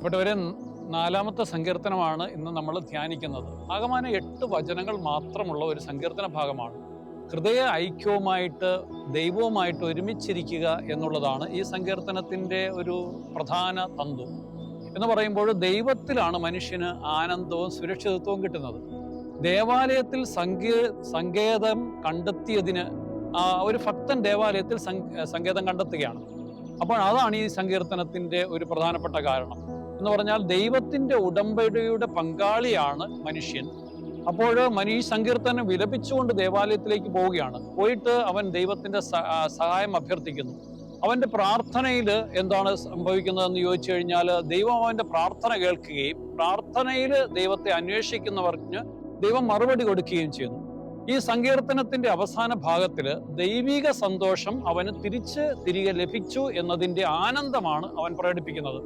ഇവിടെ നാലാമത്തെ സങ്കീർത്തനമാണ് ഇന്ന് നമ്മൾ ധ്യാനിക്കുന്നത്. ആകമാന എട്ട് വചനങ്ങൾ മാത്രമുള്ള ഒരു സങ്കീർത്തന ഭാഗമാണ്. ഹൃദയ ഐക്യവുമായിട്ട് ദൈവവുമായിട്ട് ഒരുമിച്ചിരിക്കുക എന്നുള്ളതാണ് ഈ സങ്കീർത്തനത്തിന്റെ ഒരു പ്രധാന തന്തു. എന്ന് പറയുമ്പോൾ ദൈവത്തിലാണ് മനുഷ്യന് ആനന്ദവും സുരക്ഷിതത്വവും കിട്ടുന്നത്. ദേവാലയത്തിൽ സങ്കേ സങ്കേതം കണ്ടെത്തിയതിന് ഒരു ഭക്തൻ ദേവാലയത്തിൽ സങ്ക- സങ്കേതം കണ്ടെത്തുകയാണ്. അപ്പോൾ അതാണ് ഈ സങ്കീർത്തനത്തിന്റെ ഒരു പ്രധാനപ്പെട്ട കാരണം. എന്ന് പറഞ്ഞാൽ ദൈവത്തിന്റെ ഉടമ്പടിയുടെ പങ്കാളിയാണ് മനുഷ്യൻ. അപ്പോൾ മനീ സങ്കീർത്തനം വിലപിച്ചുകൊണ്ട് ദേവാലയത്തിലേക്ക് പോവുകയാണ്. പോയിട്ട് അവൻ ദൈവത്തിന്റെ സഹായം അഭ്യർത്ഥിക്കുന്നു. അവന്റെ പ്രാർത്ഥനയിൽ എന്താണ് സംഭവിക്കുന്നതെന്ന് ചോദിച്ചു കഴിഞ്ഞാൽ ദൈവം അവന്റെ പ്രാർത്ഥന കേൾക്കുകയും പ്രാർത്ഥനയിൽ ദൈവത്തെ അന്വേഷിക്കുന്നവർക്ക് ദൈവം മറുപടി കൊടുക്കുകയും ചെയ്യുന്നു. ഈ സങ്കീർത്തനത്തിന്റെ അവസാന ഭാഗത്തിൽ ദൈവിക സന്തോഷം അവന് തിരിച്ച് തിരികെ ലഭിച്ചു എന്നതിന്റെ ആനന്ദമാണ് അവൻ പ്രകടിപ്പിക്കുന്നത്.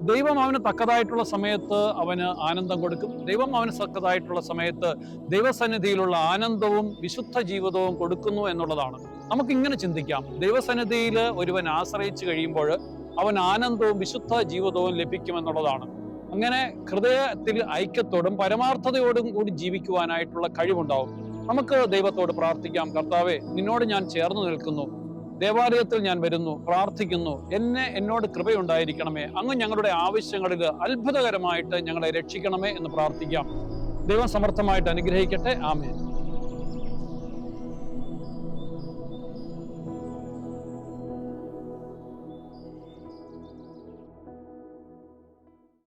ദൈവം അവന് തക്കതായിട്ടുള്ള സമയത്ത് അവന് ആനന്ദം കൊടുക്കും. ദൈവം അവന് തക്കതായിട്ടുള്ള സമയത്ത് ദൈവസന്നിധിയിലുള്ള ആനന്ദവും വിശുദ്ധ ജീവിതവും കൊടുക്കുന്നു എന്നുള്ളതാണ്. നമുക്ക് ഇങ്ങനെ ചിന്തിക്കാം. ദൈവസന്നിധിയിൽ ഒരുവൻ ആശ്രയിച്ചു കഴിയുമ്പോൾ അവൻ ആനന്ദവും വിശുദ്ധ ജീവിതവും ലഭിക്കുമെന്നുള്ളതാണ്. അങ്ങനെ ഹൃദയത്തിൽ ഐക്യത്തോടും പരമാർത്ഥതയോടും കൂടി ജീവിക്കുവാനായിട്ടുള്ള കഴിവുണ്ടാവും. നമുക്ക് ദൈവത്തോട് പ്രാർത്ഥിക്കാം. കർത്താവെ നിന്നോട് ഞാൻ ചേർന്ന് നിൽക്കുന്നു. ദേവാലയത്തിൽ ഞാൻ വരുന്നു പ്രാർത്ഥിക്കുന്നു. എന്നെ എന്നോട് കൃപയുണ്ടായിരിക്കണമേ. അങ്ങ് ഞങ്ങളുടെ ആവശ്യങ്ങളിൽ അത്ഭുതകരമായിട്ട് ഞങ്ങളെ രക്ഷിക്കണമേ എന്ന് പ്രാർത്ഥിക്കാം. ദൈവം സമർത്ഥമായിട്ട് അനുഗ്രഹിക്കട്ടെ. ആമേൻ.